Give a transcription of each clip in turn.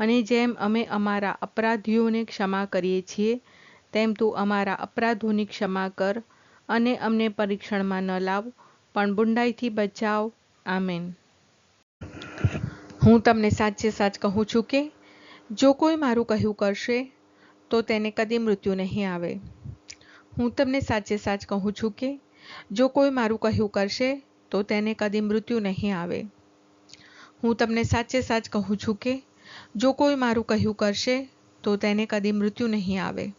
અને જેમ અમે અમારા અપરાધીઓને ક્ષમા કરીએ છીએ, તેમ તું અમારા અપરાધોની ક્ષમા કર અને અમને પરીક્ષણમાં ન લાવ, પણ બુંડાઈથી બચાવ. આમેન. હું તમને સાચે સાચ કહું છું કે, જો કોઈ મારું કહ્યું કરશે, તો તેને કદી મૃત્યુ નહીં આવે. હું તમને સાચે સાચ કહું છું કે, જો કોઈ મારું કહ્યું કરશે, તો તેને કદી મૃત્યુ નહીં આવે. હું તમને સાચે સાચ કહું છું કે જો કોઈ મારું કહ્યું કરશે, તો તેને કદી મૃત્યુ નહીં આવે.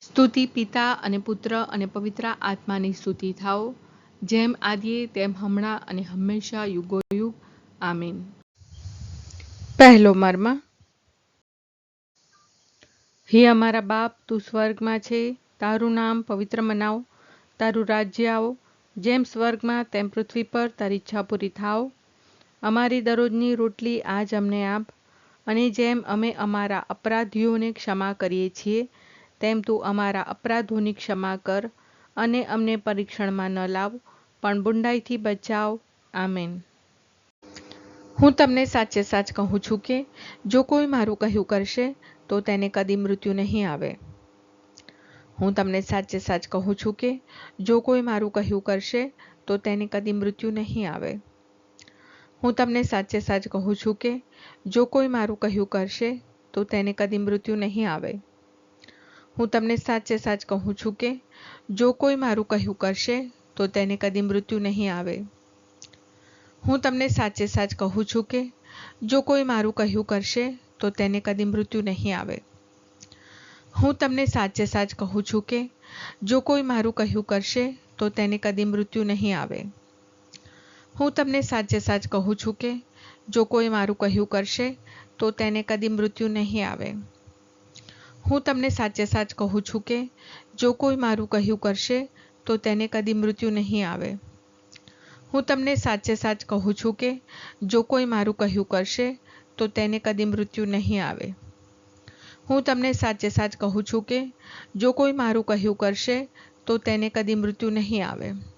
સ્તુતિ પિતા અને પુત્ર અને પવિત્ર આત્માની સ્તુતિ થાઓ. જેમ આદિએ, તેમ હમણાં અને હંમેશા યુગોયુગ આમીન. પહેલો મર્મ. હે અમારા બાપ, તું સ્વર્ગમાં છે. તારું નામ પવિત્ર મનાવ. તારું રાજ્ય આવો. જેમ સ્વર્ગમાં, તેમ પૃથ્વી પર તારી ઈચ્છા પૂરી થાવ અમારી દરરોજની રોટલી આજ અમને આપ અને જેમ અમે અમારા અપરાધીઓને ક્ષમા કરીએ છીએ, તેમ તું અમારા અપરાધોની ક્ષમા કર અને અમને પરીક્ષણમાં ન લાવ, પણ બુંડાઈથી બચાવ. આમેન. હું તમને સાચે સાચ કહું છું કે, જો કોઈ મારું કહ્યું કરશે, તો તેને કદી મૃત્યુ નહીં આવે. હું તમને સાચે સાચ કહું છું કે, જો કોઈ મારું કહ્યું કરશે, તો તેને કદી મૃત્યુ નહીં આવે. હું તમને સાચે સાચ કહું છું કે, જો કોઈ મારું કહ્યું કરશે, તો તેને કદી મૃત્યુ નહીં આવે. હું તમને સાચે સાચ કહું છું કે, જો કોઈ મારું કહ્યું કરશે, તો તેને કદી મૃત્યુ નહીં આવે. હું તમને સાચે સાચ કહું છું કે, જો કોઈ મારું કહ્યું કરશે, તો તેને કદી મૃત્યુ નહીં આવે. હું તમને સાચે સાચ કહું છું કે, જો કોઈ મારું કહ્યું કરશે, તો તેને કદી મૃત્યુ નહીં આવે. હું તમને સાચે સાચ કહું છું કે જો કોઈ મારું કહ્યું કરશે, તો તેને કદી મૃત્યુ નહીં આવે. હું તમને સાચે સાચ કહું છું કે જો કોઈ મારું કહ્યું કરશે, તો તેને કદી મૃત્યુ નહીં આવે. હું તમને સાચે સાચ કહું છું કે જો કોઈ મારું કહ્યું કરશે, તો તેને કદી મૃત્યુ નહીં આવે. હું તમને સાચે સાચ કહું છું કે જો કોઈ મારું કહ્યું કરશે, તો તેને કદી મૃત્યુ નહીં આવે.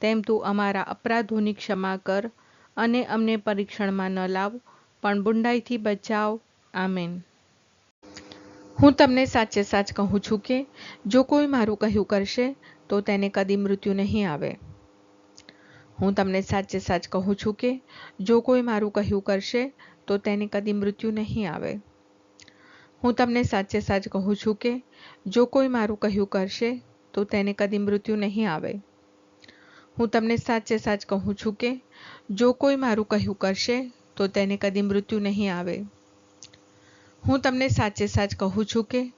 તેમ તું અમારા અપરાધોની ક્ષમા કર અને અમને પરીક્ષણમાં ન લાવ, પણ બુંડાઈથી બચાવ. આમેન. હું તમને સાચે સાચ કહું છું કે, જો કોઈ મારું કહ્યું કરશે, તો તેને કદી મૃત્યુ નહીં આવે. હું તમને સાચે સાચ કહું છું કે, જો કોઈ મારું કહ્યું કરશે, તો તેને કદી મૃત્યુ નહીં આવે. હું તમને સાચે સાચ કહું છું કે, જો કોઈ મારું કહ્યું કરશે, તો તેને કદી મૃત્યુ નહીં આવે. હું તમને સાચે સાચ કહું છું કે જો કોઈ મારું કહ્યું કરશે, તો તેને કદી મૃત્યુ નહીં આવે. હું તમને સાચે સાચ કહું છું કે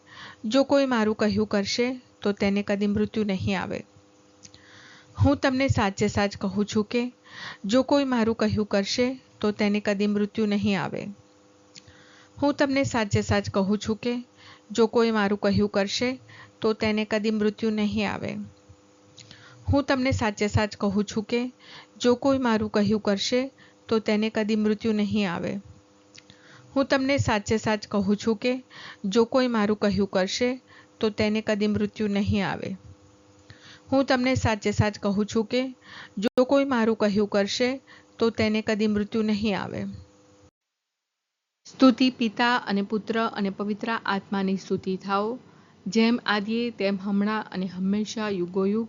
જો કોઈ મારું કહ્યું કરશે, તો તેને કદી મૃત્યુ નહીં આવે. હું તમને સાચે સાચ કહું છું કે જો કોઈ મારું કહ્યું કરશે, તો તેને કદી મૃત્યુ નહીં આવે. હું તમને સાચે સાચ કહું છું કે જો કોઈ મારું કહ્યું કરશે, તો તેને કદી મૃત્યુ નહીં આવે. હું તમને સાચે સાચ કહું છું કે, જો કોઈ મારું કહ્યું કરશે, તો તેને કદી મૃત્યુ નહીં આવે. હું તમને સાચે સાચ કહું છું કે, જો કોઈ મારું કહ્યું કરશે, તો તેને કદી મૃત્યુ નહીં આવે. હું તમને સાચે સાચ કહું છું કે, જો કોઈ મારું કહ્યું કરશે, તો તેને કદી મૃત્યુ નહીં આવે. સ્તુતિ પિતા અને પુત્ર અને પવિત્ર આત્માની સ્તુતિ થાઓ. જેમ આદિએ, તેમ હમણાં અને હંમેશા યુગોયુગ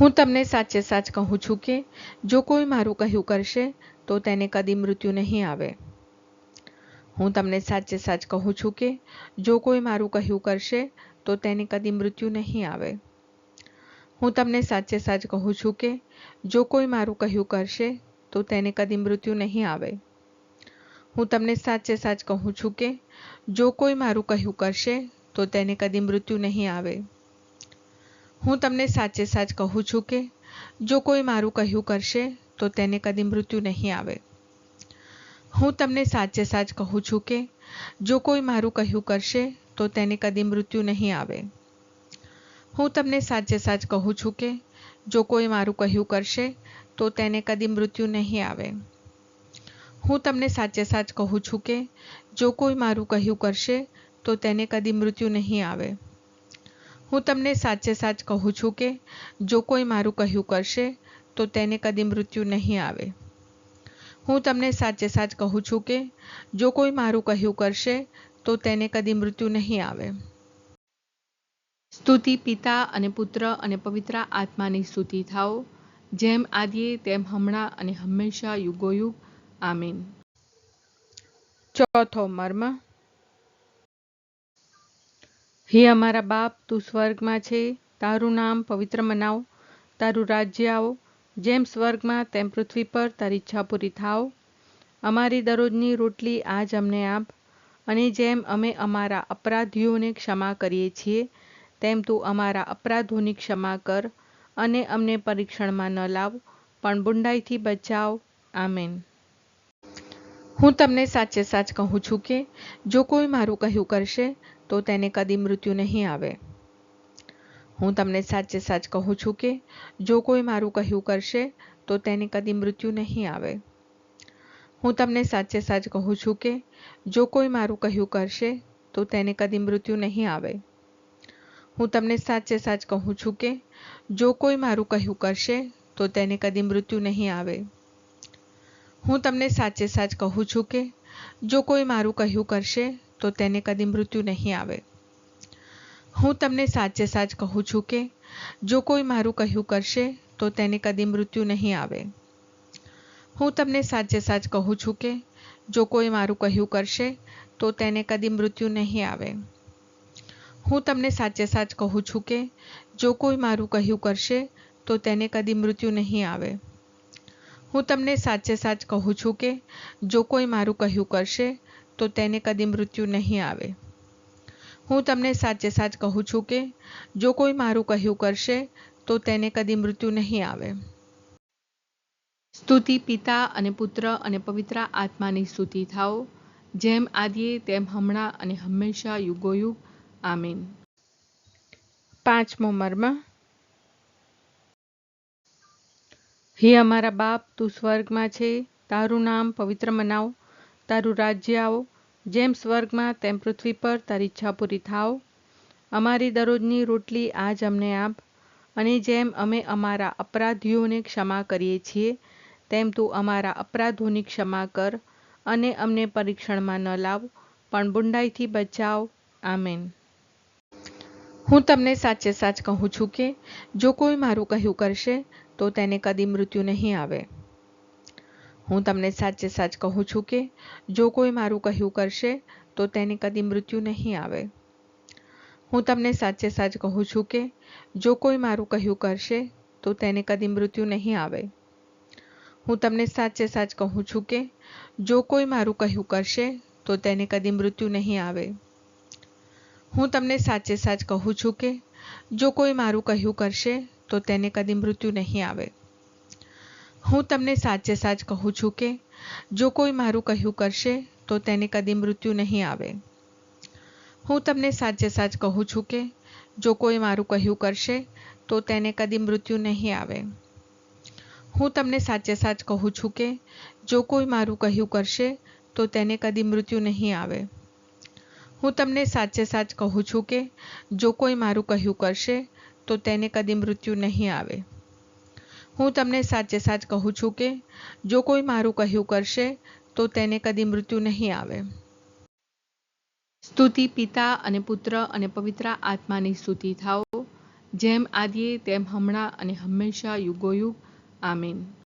હું તમને સાચે સાચ કહું છું કે જો કોઈ મારું કહ્યું કરશે, તો તેને કદી મૃત્યુ નહીં આવે. હું તમને સાચે સાચ કહું છું કે જો કોઈ મારું કહ્યું કરશે, તો તેને કદી મૃત્યુ નહીં આવે. હું તમને સાચે સાચ કહું છું કે જો કોઈ મારું કહ્યું કરશે, તો તેને કદી મૃત્યુ નહીં આવે. હું તમને સાચે સાચ કહું છું કે જો કોઈ મારું કહ્યું કરશે, તો તેને કદી મૃત્યુ નહીં આવે. હું તમને સાચે સાચ કહું છું કે જો કોઈ મારું કહ્યું કરશે, તો તેને કદી મૃત્યુ નહીં આવે. હું તમને સાચે સાચ કહું છું કે જો કોઈ મારું કહ્યું કરશે, તો તેને કદી મૃત્યુ નહીં આવે. હું તમને સાચે સાચ કહું છું કે જો કોઈ મારું કહ્યું કરશે, તો તેને કદી મૃત્યુ નહીં આવે. હું તમને સાચે સાચ કહું છું કે જો કોઈ મારું કહ્યું કરશે, તો તેને કદી મૃત્યુ નહીં આવે. હું તમને સાચે સાચ કહું છું કે જો કોઈ મારું કહ્યું કરશે, તો તેને કદી મૃત્યુ નહીં આવે. હું તમને સાચે સાચ કહું છું કે જો કોઈ મારું કહ્યું કરશે, તો તેને કદી મૃત્યુ નહીં આવે. સ્તુતિ પિતા અને પુત્ર અને પવિત્ર આત્માની સ્તુતિ થાઓ, જેમ આદિએ તેમ હમણાં અને હંમેશા યુગોયુગ. આમીન. ચોથો મર્મ. હે અમારા બાપ, તું સ્વર્ગમાં છે. તારું નામ પવિત્ર મનાવ. તારું રાજ્ય આવો. જેમ સ્વર્ગમાં, તેમ પૃથ્વી પર તારી ઈચ્છા પૂરી થાવ. અમારી દરરોજની રોટલી આજ અમને આપ. અને જેમ અમે અમારા અપરાધીઓને ક્ષમા કરીએ છીએ, તેમ તું અમારા અપરાધોની ક્ષમા કર અને અમને પરીક્ષણમાં ન લાવ, પણ બુંડાઈથી બચાવ. આમેન. હું તમને સાચે સાચ કહું છું કે, જો કોઈ મારું કહ્યું કરશે તો તેને કદી મૃત્યુ નહીં આવે. હું તમને સાચે સાચ કહું છું કે, જો કોઈ મારું કહ્યું કરશે, તો તેને કદી મૃત્યુ નહીં આવે. હું તમને સાચે સાચ કહું છું કે, જો કોઈ મારું કહ્યું કરશે, તો તેને કદી મૃત્યુ નહીં આવે. હું તમને સાચે સાચ કહું છું કે, જો કોઈ મારું કહ્યું કરશે, તો તેને કદી મૃત્યુ નહીં આવે. હું તમને સાચે સાચ કહું છું કે, જો કોઈ મારું કહ્યું કરશે તો તેને કદી મૃત્યુ નહીં આવે. હું તમને સાચે સાચ કહું છું કે, જો કોઈ મારું કહ્યું કરશે, તો તેને કદી મૃત્યુ નહીં આવે. હું તમને સાચે સાચ કહું છું કે, જો કોઈ મારું કહ્યું કરશે, તો તેને કદી મૃત્યુ નહીં આવે. હું તમને સાચે સાચ કહું છું કે, જો કોઈ મારું કહ્યું કરશે, તો તેને કદી મૃત્યુ નહીં આવે. હું તમને સાચે સાચ કહું છું કે, જો કોઈ મારું કહ્યું કરશે તો તેને કદી મૃત્યુ નહીં આવે. હું તમને સાચે સાચ કહું છું કે, જો કોઈ મારું કહ્યું કરશે, તો તેને કદી મૃત્યુ નહીં આવે. સ્તુતિ પિતા અને પુત્ર અને પવિત્ર આત્માની સ્તુતિ થાઓ. જેમ આદિએ, તેમ હમણાં અને હંમેશા યુગોયુગ. આમીન. પાંચમો મર્મ. હે અમારા બાપ, તું સ્વર્ગમાં છે. તારું નામ પવિત્ર મનાવ. તારું રાજ્ય આવો. જેમ સ્વર્ગમાં તેમ પૃથ્વી પર તારી ઈચ્છા પૂરી થાવ અમારી દરરોજની રોટલી આજ અમને આપ. અને જેમ અમે અમારા અપરાધીઓને ક્ષમા કરીએ છીએ, તેમ તું અમારા અપરાધોની ક્ષમા કર અને અમને પરીક્ષણમાં ન લાવ, પણ બુંડાઈથી બચાવ. આમેન. હું તમને સાચે સાચ કહું છું કે, જો કોઈ મારું કહ્યું કરશે, તો તેને કદી મૃત્યુ નહીં આવે. હું તમને સાચે સાચ કહું છું કે, જો કોઈ મારું કહ્યું કરશે, તો તેને કદી મૃત્યુ નહીં આવે. હું તમને સાચે સાચ કહું છું કે, જો કોઈ મારું કહ્યું કરશે, તો તેને કદી મૃત્યુ નહીં આવે. હું તમને સાચે સાચ કહું છું કે, જો કોઈ મારું કહ્યું કરશે, તો તેને કદી મૃત્યુ નહીં આવે. હું તમને સાચે સાચ કહું છું કે, જો કોઈ મારું કહ્યું કરશે, તો તેને કદી મૃત્યુ નહીં આવે. હું તમને સાચે સાચ કહું છું કે જો કોઈ મારું કહ્યું કરશે, તો તેને કદી મૃત્યુ નહીં આવે. હું તમને સાચે સાચ કહું છું કે જો કોઈ મારું કહ્યું કરશે, તો તેને કદી મૃત્યુ નહીં આવે. હું તમને સાચે સાચ કહું છું કે જો કોઈ મારું કહ્યું કરશે, તો તેને કદી મૃત્યુ નહીં આવે. હું તમને સાચે સાચ કહું છું કે જો કોઈ મારું કહ્યું કરશે, તો તેને કદી મૃત્યુ નહીં આવે. હું તમને સાચે સાચ કહું છું કે, જો કોઈ મારું કહ્યું કરશે, તો તેને કદી મૃત્યુ નહીં આવે. સ્તુતિ પિતા અને પુત્ર અને પવિત્ર આત્માની સ્તુતિ થાઓ. જેમ આદિએ, તેમ હમણાં અને હંમેશા યુગોયુગ. આમીન.